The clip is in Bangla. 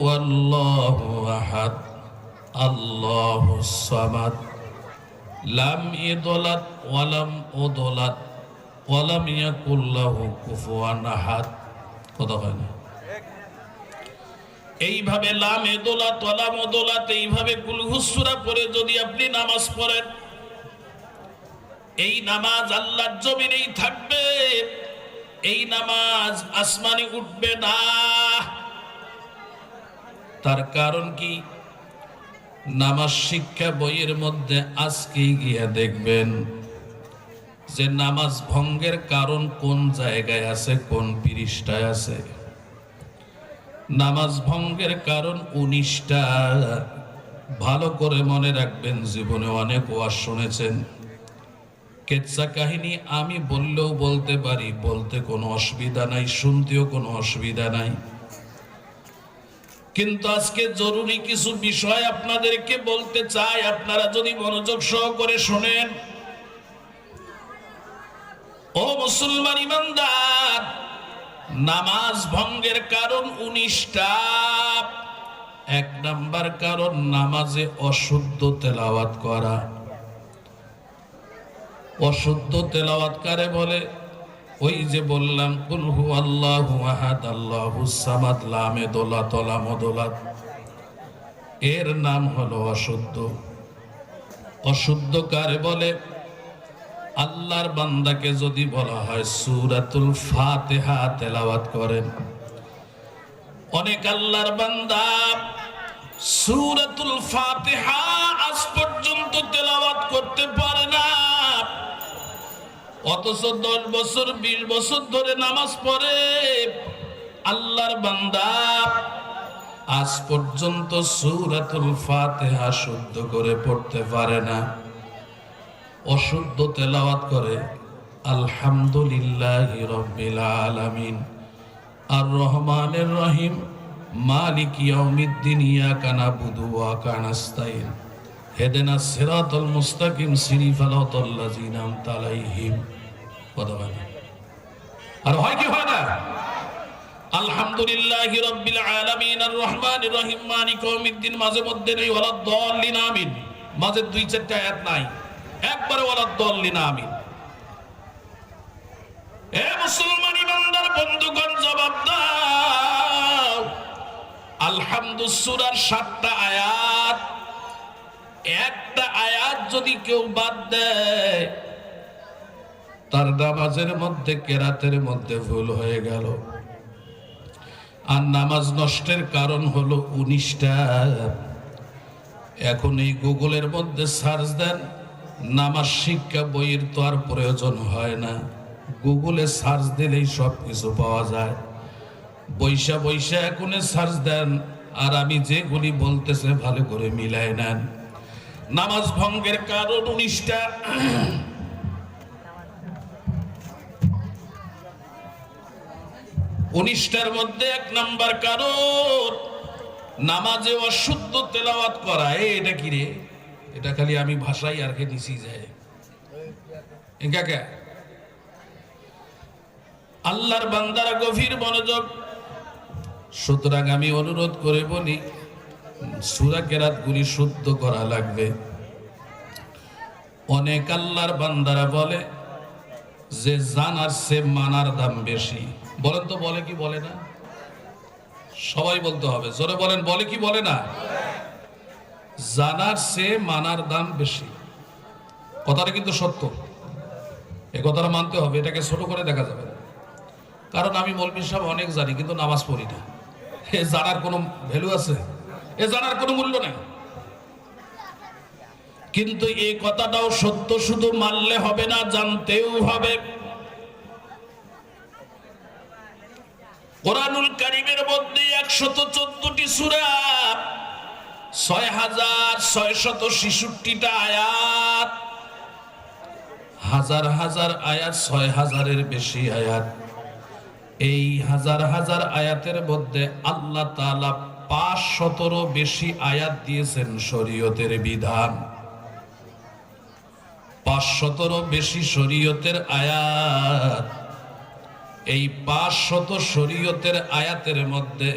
والله أحد الله الصمد لم يضلت ولم أضلت ولم يكن له كفوا أحد কথা হয় না এইভাবে লামে দোলাত ওয়ালাম দোলাত এইভাবে কুলহুসুরা পড়ে যদি আপনি নামাজ পড়েন এই নামাজ আল্লাহর জমিনেই থাকবে এই নামাজ আসমানে উঠবে না তার কারণ কি? নামাজ শিক্ষা বইয়ের মধ্যে আজকে গিয়া দেখবেন যে নামাজ ভঙ্গের কারণ কোন জায়গায় আছে, কোন পৃষ্ঠায় আছে। নামাজ ভঙ্গের কারণ উনিশটা ভালো করে মনে রাখবেন, জীবনে অনেক ওয়াজ শুনেছেন। কেচ্ছা কাহিনী আমি বললেও বলতে পারি, বলতে কোনো অসুবিধা নাই, শুনতেও কোনো অসুবিধা নাই। কিন্তু আজকে জরুরি কিছু বিষয় আপনাদেরকে বলতে চাই। আপনারা যদি মনোযোগ সহকারে শোনেন। ও মুসলমান ইমানদার, নামাজ ভঙ্গের কারণ উনিশটা, এক নাম্বার কারণ নামাজে অশুদ্ধ তেলাওয়াত করা। অশুদ্ধ তেলাওয়াত কারে বলে? ওই যে বললাম কুলহু আল্লাহ আহাদ, আল্লাহু সামাদ লামে দোলা তলা মদোলাত এর নাম হলো অশুদ্ধ। অশুদ্ধ কারে বলে? আল্লাহর বান্দাকে যদি বলা হয় সূরাতুল ফাতিহা তেলাওয়াত করেন। অনেক আল্লাহর বান্দা সূরাতুল ফাতেহা আজ পর্যন্ত তেলাওয়াত করতে পারে না। অথচ দশ বছর, বিশ বছর ধরে নামাজ পড়ে। আল্লাহর বান্দা আজ পর্যন্ত সুরাতুল ফাতিহা শুদ্ধ করে পড়তে পারে না। অশুদ্ধ তেলাওয়াত করে, আলহামদুলিল্লাহ রব্বিল আলামিন। আর রহমানের রহিম, মালিক ইয়াউমিদ্দিন, ইয়াকা নাবুদু ওয়া ইয়াকা নাস্তাইন হেদেনা আর হয় কি হয় না? মাঝে মধ্যে নেই আমিন। মাঝে দুই চারটা আয়াত নাই। একবারে আমিন। এ মুসলমান ইমানদার বন্ধুগণ, জবাব দাও। আলহামদু সাতটা আয়াত। একটা আয়াত যদি কেউ বাদ দেয়, তার নামাজের মধ্যে, কেরাতের মধ্যে ভুল হয়ে গেল। আর নামাজ নষ্টের কারণ হলো উনিশটা। এখন এই গুগলের মধ্যে সার্চ দেন, নামাজ শিক্ষা বইয়ের তো আর প্রয়োজন হয় না। গুগলে সার্চ দিলেই সব কিছু পাওয়া যায়। বৈশা বৈশা এখন সার্চ দেন, আর আমি যেগুলি বলতেছে ভালো করে মিলাই নেন। নামাজ ভঙ্গের কারণ উনিশটা। উনিশটার মধ্যে এক নাম্বার কারণ, নামাজে অশুদ্ধ তেলাওয়াত করা। এটা কি রে? এটা খালি আমি ভাষাই আর কে নিছি যায় আল্লাহর বান্দারা গভীর মনোযোগ। সুতরাং আমি অনুরোধ করে বলি সুরা কেরাত গুলি শুদ্ধ করা লাগবে। অনেক আল্লাহর বান্দারা বলে যে জানার সে মানার দাম বেশি। বলেন তো, বলে কি, বলে না? সবাই বলতে হবে। জোরে বলেন, বলে কি, বলে না? জানার সে মানার দাম বেশি। কথাটা কিন্তু সত্য। এ কথাটা মানতে হবে, এটাকে ছোট করে দেখা যাবে। কারণ আমি মৌলবী সাহেব অনেক জানি, কিন্তু নামাজ পড়ি না। জানার কোনো ভ্যালু আছে? এ জানার কোনো মূল্য নেই। কিন্তু এই কথাটাও সত্য, শুধু মানলে হবে না, জানতেও হবে। কোরআনুল কারিমের মধ্যে একশত চোদ্দটি সুরা ছয় হাজার ছয় শত ছেষট্টিটা আয়াত। হাজার হাজার আয়াত ছয় হাজারের বেশি আয়াত। এই হাজার হাজার আয়াতের মধ্যে আল্লাহ তাআলা পাঁচ শতরও বেশি আয়াত দিয়েছেন শরীয়তের বিধান। পাঁচ শতরও বেশি শরীয়তের আয়াত। এই পাঁচ শত শরীয়তের আয়াতের মধ্যে